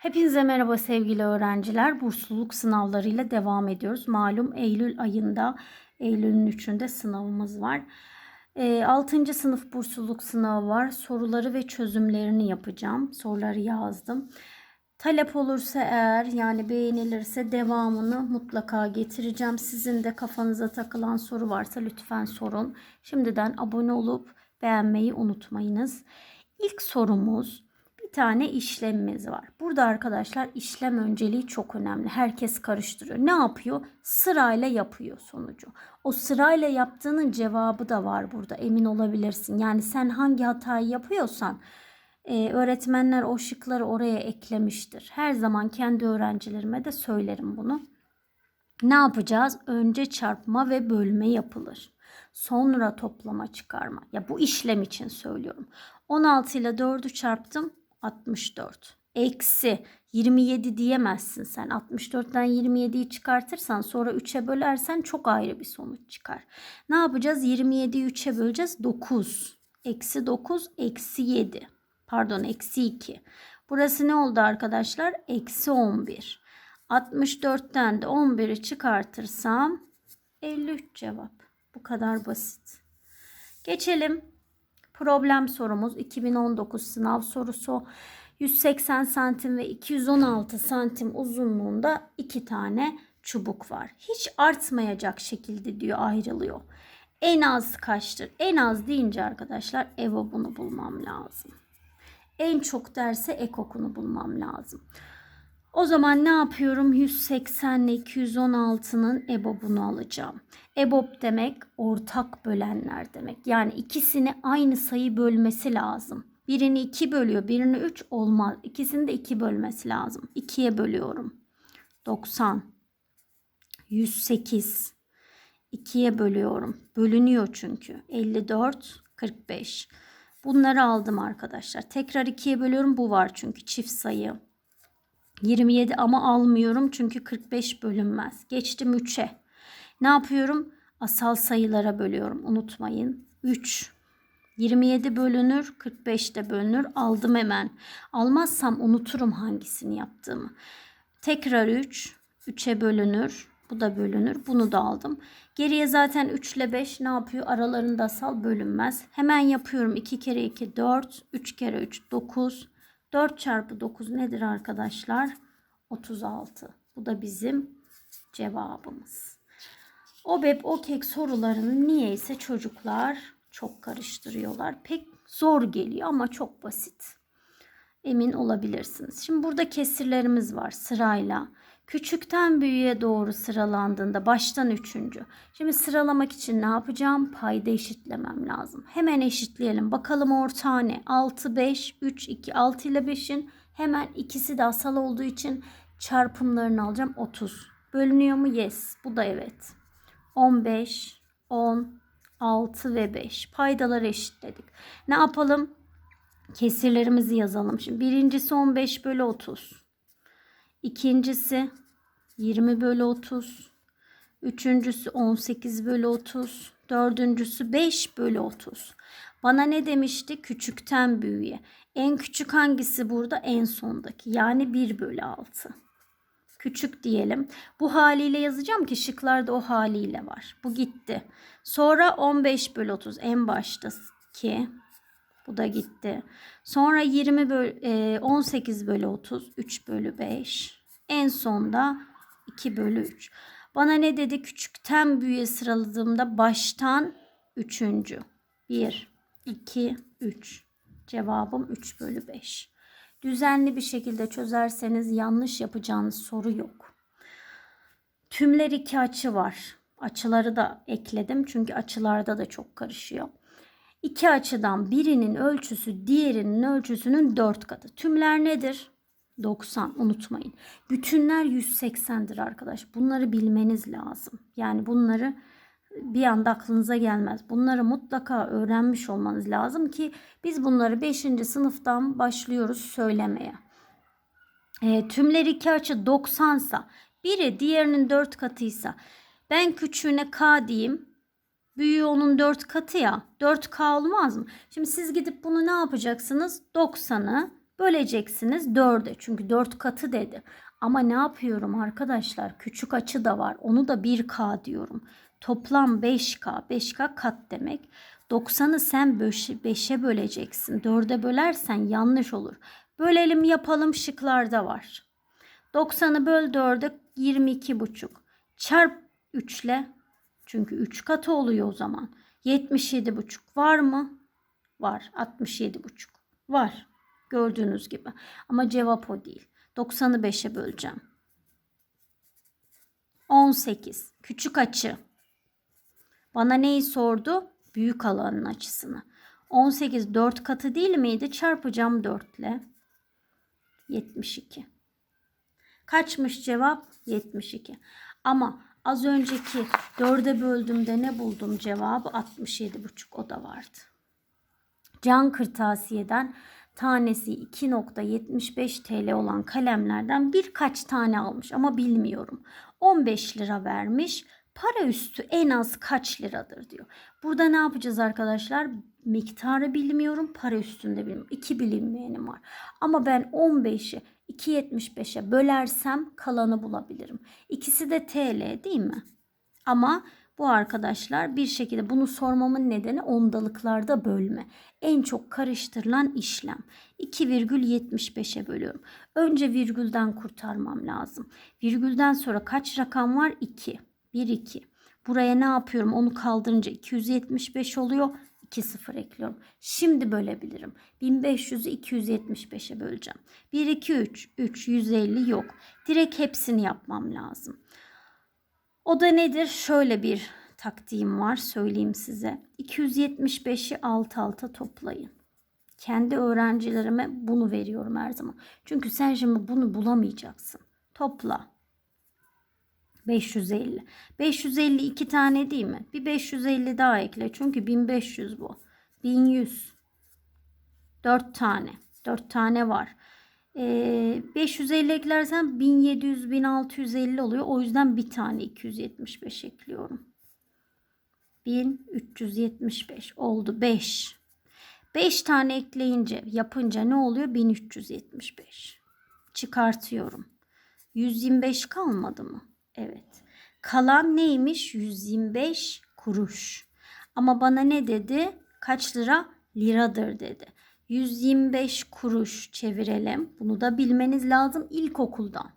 Hepinize merhaba sevgili öğrenciler. Bursluluk sınavlarıyla devam ediyoruz. Malum Eylül ayında, Eylül'ün 3'ünde sınavımız var. 6. sınıf bursluluk sınavı var. Soruları ve çözümlerini yapacağım. Soruları yazdım. Talep olursa eğer yani beğenilirse devamını mutlaka getireceğim. Sizin de kafanıza takılan soru varsa lütfen sorun. Şimdiden abone olup beğenmeyi unutmayınız. İlk sorumuz tane işlemimiz var. Burada arkadaşlar işlem önceliği çok önemli. Herkes karıştırıyor. Ne yapıyor? Sırayla yapıyor sonucu. O sırayla yaptığının cevabı da var burada. Emin olabilirsin. Yani sen hangi hatayı yapıyorsan e, öğretmenler o şıkları oraya eklemiştir. Her zaman kendi öğrencilerime de söylerim bunu. Ne yapacağız? Önce çarpma ve bölme yapılır. Sonra toplama çıkarma. Ya bu işlem için söylüyorum. 16 ile 4'ü çarptım 64. Eksi 27 diyemezsin sen. 64'ten 27'yi çıkartırsan sonra 3'e bölersen çok ayrı bir sonuç çıkar. Ne yapacağız? 27'yi 3'e böleceğiz. 9. Eksi 9 eksi 7. Pardon eksi 2. Burası ne oldu arkadaşlar? Eksi 11. 64'ten de 11'i çıkartırsam 53 cevap. Bu kadar basit. Geçelim. Problem sorumuz 2019 sınav sorusu. 180 santim ve 216 santim uzunluğunda iki tane çubuk var. Hiç artmayacak şekilde diyor ayrılıyor. En az kaçtır? En az deyince arkadaşlar EVOB'unu bulmam lazım. En çok derse ekokunu bulmam lazım. O zaman ne yapıyorum? 180 ile 216'nın EBOB'unu alacağım. EBOB demek ortak bölenler demek. Yani ikisini aynı sayı bölmesi lazım. Birini 2 bölüyor, birini 3 olmaz. İkisini de 2 bölmesi lazım. 2'ye bölüyorum. 90 108 2'ye bölüyorum. Bölünüyor çünkü. 54 45. Bunları aldım arkadaşlar. Tekrar 2'ye bölüyorum. Bu var çünkü çift sayı. 27 ama almıyorum çünkü 45 bölünmez. Geçtim 3'e. Ne yapıyorum? Asal sayılara bölüyorum. Unutmayın. 3. 27 bölünür, 45 de bölünür. Aldım hemen. Almazsam unuturum hangisini yaptığımı. Tekrar 3. 3'e bölünür. Bu da bölünür. Bunu da aldım. Geriye zaten 3 ile 5 ne yapıyor? Aralarında asal bölünmez. Hemen yapıyorum. 2 kere 2 4. 3 kere 3 9. 4 çarpı 9 nedir arkadaşlar? 36. Bu da bizim cevabımız. OBEP, OKEK sorularını niyeyse çocuklar çok karıştırıyorlar. Pek zor geliyor ama çok basit. Emin olabilirsiniz. Şimdi burada kesirlerimiz var sırayla. Küçükten büyüğe doğru sıralandığında baştan üçüncü. Şimdi sıralamak için ne yapacağım? Payda eşitlemem lazım. Hemen eşitleyelim. Bakalım ortağı ne? 6, 5, 3, 2. 6 ile 5'in hemen ikisi de asal olduğu için çarpımlarını alacağım. 30. Bölünüyor mu? Yes. Bu da evet. 15, 10, 6 ve 5. Paydaları eşitledik. Ne yapalım? Kesirlerimizi yazalım. Şimdi birincisi 15 bölü 30. İkincisi 20 bölü 30. Üçüncüsü 18 bölü 30. Dördüncüsü 5 bölü 30. Bana ne demişti? Küçükten büyüğe. En küçük hangisi burada? En sondaki. Yani 1 bölü 6. Küçük diyelim. Bu haliyle yazacağım ki şıklarda o haliyle var. Bu gitti. Sonra 15 bölü 30 en baştaki. Bu da gitti. Sonra 20 bölü, 18 bölü 30. 3 bölü 5. En sonda 2 bölü 3. Bana ne dedi? Küçükten büyüğe sıraladığımda baştan 3. 1, 2, 3. Cevabım 3 bölü 5. Düzenli bir şekilde çözerseniz yanlış yapacağınız soru yok. Tümler iki açı var. Açıları da ekledim çünkü açılarda da çok karışıyor. İki açıdan birinin ölçüsü diğerinin ölçüsünün 4 katı. Tümler nedir? 90 unutmayın. Bütünler 180'dir arkadaş. Bunları bilmeniz lazım. Yani bunları bir anda aklınıza gelmez. Bunları mutlaka öğrenmiş olmanız lazım ki biz bunları 5. sınıftan başlıyoruz söylemeye. E, tümler iki açı 90 sa biri diğerinin 4 katıysa ben küçüğüne k diyeyim. Büyüğü onun 4 katı ya. 4k olmaz mı? Şimdi siz gidip bunu ne yapacaksınız? 90'ı Böleceksiniz 4'e çünkü 4 katı dedi. Ama ne yapıyorum arkadaşlar? Küçük açı da var. Onu da 1K diyorum. Toplam 5K. 5K kat demek. 90'ı sen 5'e böleceksin. 4'e bölersen yanlış olur. Bölelim yapalım şıklarda var. 90'ı böl 4'e 22,5. Çarp 3 ile çünkü 3 katı oluyor o zaman. 77,5 var mı? Var. 67,5 var. Gördüğünüz gibi. Ama cevap o değil. 90'ı 5'e böleceğim. 18. Küçük açı. Bana neyi sordu? Büyük alanın açısını. 18 4 katı değil miydi? Çarpacağım 4 ile. 72. Kaçmış cevap? 72. Ama az önceki 4'e böldüğümde ne buldum cevabı? 67,5 o da vardı. Can kırtasiyeden tanesi 2.75 TL olan kalemlerden birkaç tane almış ama bilmiyorum. 15 lira vermiş. Para üstü en az kaç liradır diyor. Burada ne yapacağız arkadaşlar? Miktarı bilmiyorum, para üstünde bilmiyorum. İki bilinmeyenim var. Ama ben 15'i 2.75'e bölersem kalanı bulabilirim. İkisi de TL değil mi? Ama bu arkadaşlar bir şekilde bunu sormamın nedeni ondalıklarda bölme. En çok karıştırılan işlem. 2,75'e bölüyorum. Önce virgülden kurtarmam lazım. Virgülden sonra kaç rakam var? 2. 1, 2. Buraya ne yapıyorum? Onu kaldırınca 275 oluyor. 2 sıfır ekliyorum. Şimdi bölebilirim. 1500'ü 275'e böleceğim. 1, 2, 3. 3, 150 yok. Direkt hepsini yapmam lazım. O da nedir? Şöyle bir taktiğim var söyleyeyim size. 275'i alt alta toplayın. Kendi öğrencilerime bunu veriyorum her zaman. Çünkü sen şimdi bunu bulamayacaksın. Topla. 550. 550 iki tane değil mi? Bir 550 daha ekle. Çünkü 1500 bu. 1100. 4 tane. 4 tane var. Ee, 550 eklersen 1700 1650 oluyor. O yüzden bir tane 275 ekliyorum. 1375 oldu 5. 5 tane ekleyince yapınca ne oluyor? 1375. Çıkartıyorum. 125 kalmadı mı? Evet. Kalan neymiş? 125 kuruş. Ama bana ne dedi? Kaç lira? Liradır dedi. 125 kuruş çevirelim. Bunu da bilmeniz lazım ilkokuldan.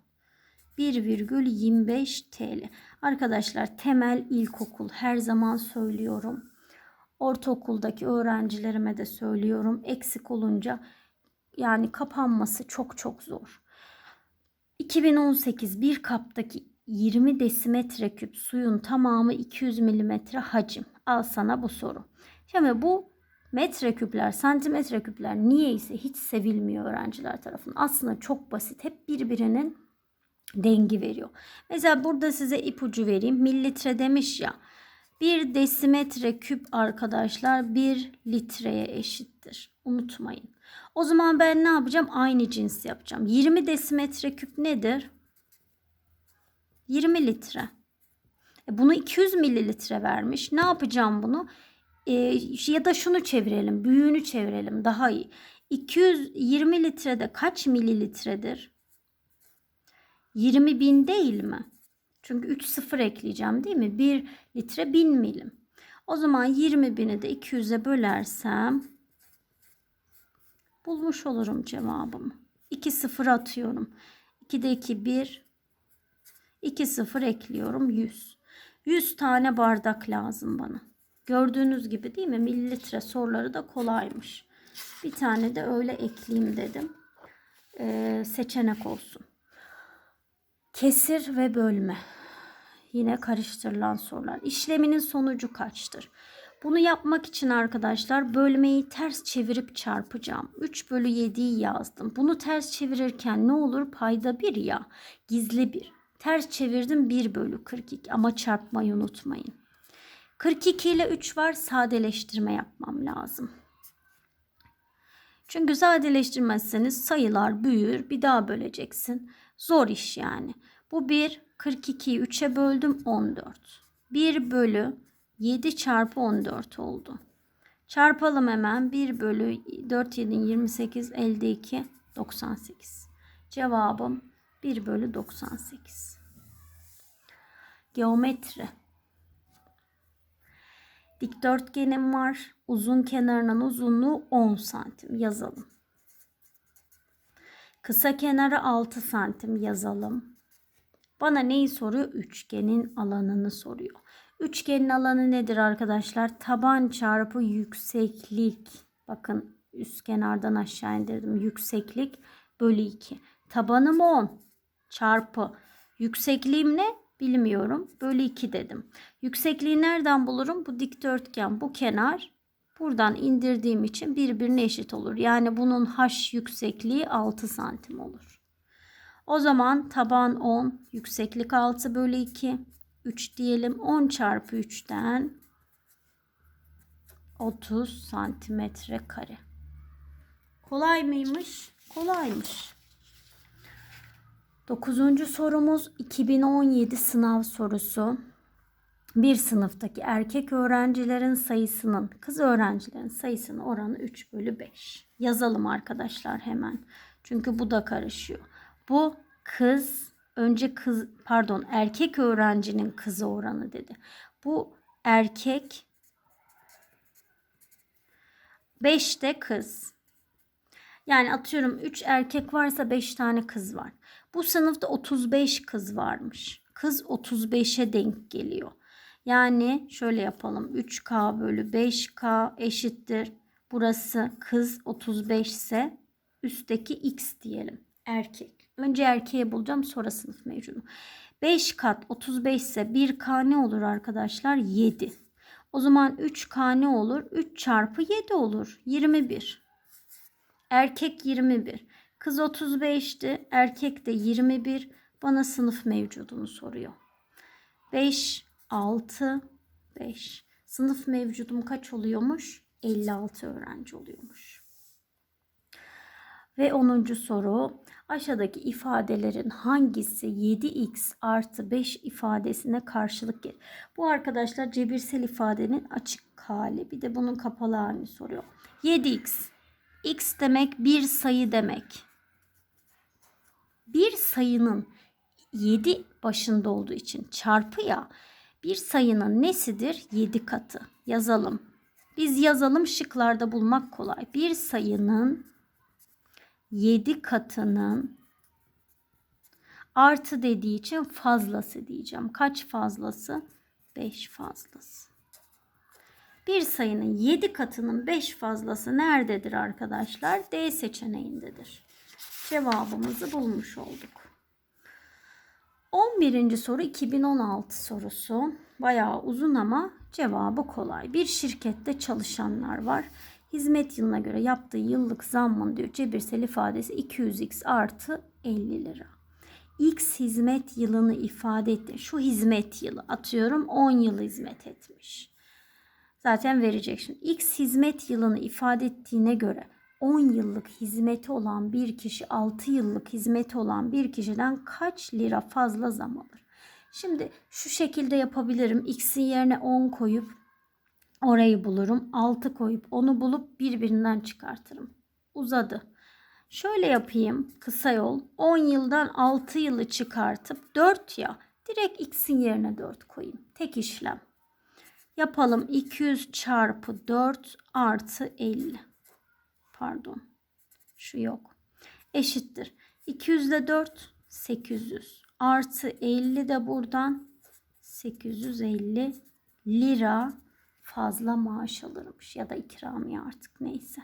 1,25 TL. Arkadaşlar temel ilkokul her zaman söylüyorum. Ortaokuldaki öğrencilerime de söylüyorum. Eksik olunca yani kapanması çok çok zor. 2018 bir kaptaki 20 desimetre küp suyun tamamı 200 milimetre hacim. Al sana bu soru. Şimdi bu metre küpler, santimetre küpler niyeyse hiç sevilmiyor öğrenciler tarafından. Aslında çok basit. Hep birbirinin dengi veriyor. Mesela burada size ipucu vereyim. Mililitre demiş ya. Bir desimetre küp arkadaşlar bir litreye eşittir. Unutmayın. O zaman ben ne yapacağım? Aynı cins yapacağım. 20 desimetre küp nedir? 20 litre. E bunu 200 mililitre vermiş. Ne yapacağım bunu? E, ya da şunu çevirelim. Büyüğünü çevirelim. Daha iyi. 220 litrede kaç mililitredir? 20 bin değil mi? Çünkü 3 sıfır ekleyeceğim değil mi? 1 litre 1000 milim. O zaman 20 bini de 200'e bölersem bulmuş olurum cevabımı. 2 sıfır atıyorum. 2'de 2 1 2 sıfır ekliyorum 100. 100 tane bardak lazım bana. Gördüğünüz gibi değil mi? Mililitre soruları da kolaymış. Bir tane de öyle ekleyeyim dedim. Ee, seçenek olsun. Kesir ve bölme. Yine karıştırılan sorular. İşleminin sonucu kaçtır? Bunu yapmak için arkadaşlar bölmeyi ters çevirip çarpacağım. 3 bölü 7'yi yazdım. Bunu ters çevirirken ne olur? Payda 1 ya. Gizli 1. Ters çevirdim 1 bölü 42 ama çarpmayı unutmayın. 42 ile 3 var sadeleştirme yapmam lazım. Çünkü sadeleştirmezseniz sayılar büyür bir daha böleceksin. Zor iş yani. Bu 1 42'yi 3'e böldüm 14. 1 bölü 7 çarpı 14 oldu. Çarpalım hemen 1 bölü 4 7 28 elde 2 98. Cevabım 1 bölü 98. Geometri. Dikdörtgenim var. Uzun kenarının uzunluğu 10 santim. Yazalım. Kısa kenarı 6 santim yazalım. Bana neyi soruyor? Üçgenin alanını soruyor. Üçgenin alanı nedir arkadaşlar? Taban çarpı yükseklik. Bakın üst kenardan aşağı indirdim. Yükseklik bölü 2. Tabanım 10 çarpı yüksekliğim ne? Bilmiyorum. Bölü 2 dedim. Yüksekliği nereden bulurum? Bu dikdörtgen bu kenar buradan indirdiğim için birbirine eşit olur. Yani bunun h yüksekliği 6 santim olur. O zaman taban 10, yükseklik 6 bölü 2. 3 diyelim 10 çarpı 3'ten 30 santimetre kare. Kolay mıymış? Kolaymış. Dokuzuncu sorumuz 2017 sınav sorusu. Bir sınıftaki erkek öğrencilerin sayısının, kız öğrencilerin sayısının oranı 3 bölü 5. Yazalım arkadaşlar hemen. Çünkü bu da karışıyor. Bu kız, önce kız, pardon erkek öğrencinin kızı oranı dedi. Bu erkek 5 de kız. Yani atıyorum 3 erkek varsa 5 tane kız var. Bu sınıfta 35 kız varmış. Kız 35'e denk geliyor. Yani şöyle yapalım. 3K bölü 5K eşittir. Burası kız 35 ise üstteki X diyelim. Erkek. Önce erkeği bulacağım sonra sınıf mevcudu. 5 kat 35 ise 1K ne olur arkadaşlar? 7. O zaman 3K ne olur? 3 çarpı 7 olur. 21. Erkek 21. Kız 35'ti. Erkek de 21. Bana sınıf mevcudunu soruyor. 5, 6, 5. Sınıf mevcudum kaç oluyormuş? 56 öğrenci oluyormuş. Ve 10. soru. Aşağıdaki ifadelerin hangisi 7x artı 5 ifadesine karşılık gelir? Bu arkadaşlar cebirsel ifadenin açık hali. Bir de bunun kapalı halini soruyor. 7x. X demek bir sayı demek. Bir sayının 7 başında olduğu için çarpı ya bir sayının nesidir? 7 katı. Yazalım. Biz yazalım şıklarda bulmak kolay. Bir sayının 7 katının artı dediği için fazlası diyeceğim. Kaç fazlası? 5 fazlası. Bir sayının 7 katının 5 fazlası nerededir arkadaşlar? D seçeneğindedir. Cevabımızı bulmuş olduk. 11. soru 2016 sorusu. Bayağı uzun ama cevabı kolay. Bir şirkette çalışanlar var. Hizmet yılına göre yaptığı yıllık zammın diyor cebirsel ifadesi 200x artı 50 lira. X hizmet yılını ifade etti. Şu hizmet yılı atıyorum 10 yıl hizmet etmiş. Zaten verecek şimdi. X hizmet yılını ifade ettiğine göre 10 yıllık hizmeti olan bir kişi 6 yıllık hizmeti olan bir kişiden kaç lira fazla zam alır? Şimdi şu şekilde yapabilirim. X'in yerine 10 koyup orayı bulurum. 6 koyup onu bulup birbirinden çıkartırım. Uzadı. Şöyle yapayım kısa yol. 10 yıldan 6 yılı çıkartıp 4 ya. Direkt x'in yerine 4 koyayım. Tek işlem. Yapalım 200 çarpı 4 artı 50. Pardon. Şu yok. Eşittir. 200 ile 4 800. Artı 50 de buradan 850 lira fazla maaş alırmış. Ya da ikramiye artık neyse.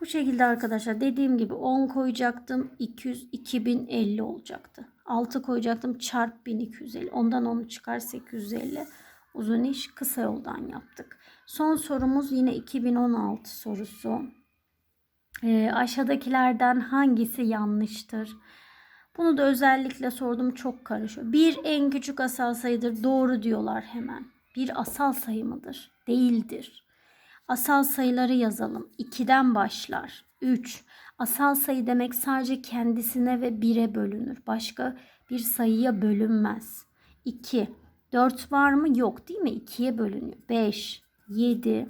Bu şekilde arkadaşlar dediğim gibi 10 koyacaktım. 200 2050 olacaktı. 6 koyacaktım çarp 1250. Ondan onu çıkar 850. Uzun iş kısa yoldan yaptık. Son sorumuz yine 2016 sorusu. E, aşağıdakilerden hangisi yanlıştır? Bunu da özellikle sordum çok karışıyor. Bir en küçük asal sayıdır. Doğru diyorlar hemen. Bir asal sayı mıdır? Değildir. Asal sayıları yazalım. 2'den başlar. 3. Asal sayı demek sadece kendisine ve 1'e bölünür. Başka bir sayıya bölünmez. 2. 4 var mı? Yok değil mi? 2'ye bölünüyor. 5, 7,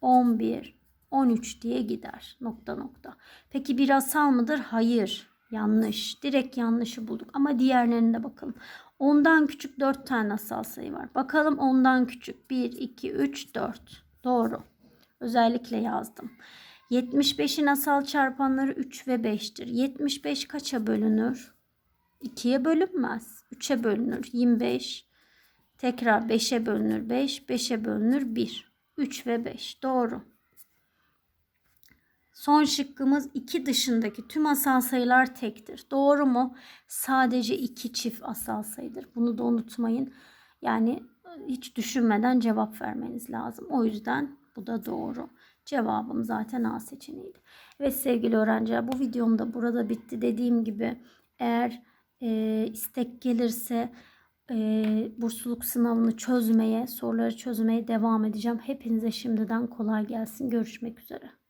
11, 13 diye gider. Nokta nokta. Peki bir asal mıdır? Hayır. Yanlış. Direkt yanlışı bulduk. Ama diğerlerine de bakalım. Ondan küçük 4 tane asal sayı var. Bakalım ondan küçük. 1, 2, 3, 4. Doğru. Özellikle yazdım. 75'in asal çarpanları 3 ve 5'tir. 75 kaça bölünür? 2'ye bölünmez. 3'e bölünür. 25. Tekrar 5'e bölünür 5. 5'e bölünür 1. 3 ve 5. Doğru. Son şıkkımız 2 dışındaki tüm asal sayılar tektir. Doğru mu? Sadece 2 çift asal sayıdır. Bunu da unutmayın. Yani hiç düşünmeden cevap vermeniz lazım. O yüzden bu da doğru. Cevabım zaten A seçeneğiydi. Evet sevgili öğrenciler bu videom da burada bitti. Dediğim gibi eğer e, istek gelirse e, bursluluk sınavını çözmeye, soruları çözmeye devam edeceğim. Hepinize şimdiden kolay gelsin. Görüşmek üzere.